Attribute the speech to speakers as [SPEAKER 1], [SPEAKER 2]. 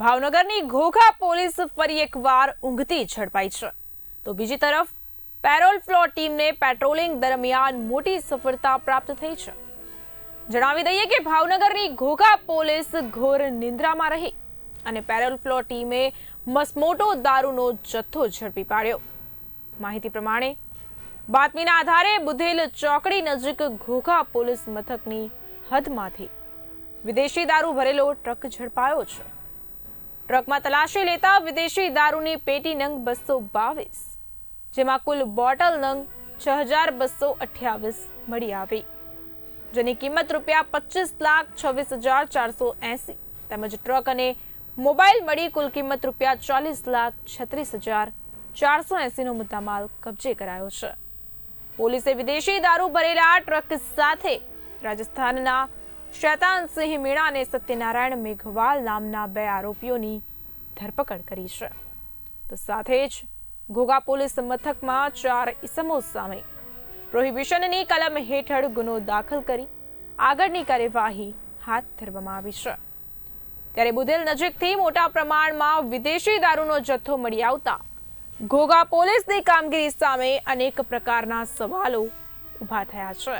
[SPEAKER 1] ભાવનગરની ઘોઘા પોલીસ ફરી એકવાર ઊંઘતી ઝડપાઈ છે. તો બીજી તરફ, પેરોલ ફ્લોર ટીમને પેટ્રોલિંગ દરમિયાન મોટી સફળતા પ્રાપ્ત થઈ છે. જણાવી દઈએ કે ભાવનગરની ઘોઘા પોલીસ ઘોર નિંદ્રામાં રહી અને પેરોલ ફ્લોર ટીમે મસમોટો દારૂનો જથ્થો ઝડપી પાડ્યો. માહિતી પ્રમાણે, બાતમીના આધારે બુધેલ ચોકડી નજીક ઘોઘા પોલીસ મથકની હદમાંથી વિદેશી દારૂ ભરેલો ટ્રક ઝડપાયો છે. ટ્રકમાં તલાશી લેતા વિદેશી દારૂની પેટી નંગ બસો બાવીસ, જેમાં કુલ બોટલ નંગ છ હજાર બસો અઠ્યાવીસ મળી આવી. જેની કિંમત રૂપિયા પચીસ લાખ છવ્વીસ હજાર ચારસો એસી તેમજ ટ્રક અને મોબાઈલ મળી કુલ કિંમત રૂપિયા ચાલીસ લાખ છત્રીસ હજાર ચારસો એસીનો મુદ્દામાલ કબજે કરાયો છે. પોલીસે વિદેશી દારૂ ભરેલા ટ્રક સાથે રાજસ્થાનના શૈતાનસિંહ મીણા અને સત્યનારાયણ મેઘવાલ નામના બે આરોપીઓની ધરપકડ કરી છે. તો સાથે જ ઘોઘા પોલીસ મથકમાં ચાર ઇસમો સામે પ્રોહિબિશનની કલમ હેઠળ ગુનો દાખલ કરી આગળની કાર્યવાહી હાથ ધરવામાં આવી છે. ત્યારે બુધેલ નજીકથી મોટા પ્રમાણમાં વિદેશી દારૂનો જથ્થો મળી આવતા ઘોઘા પોલીસની કામગીરી સામે અનેક પ્રકારના સવાલો ઊભા થયા છે.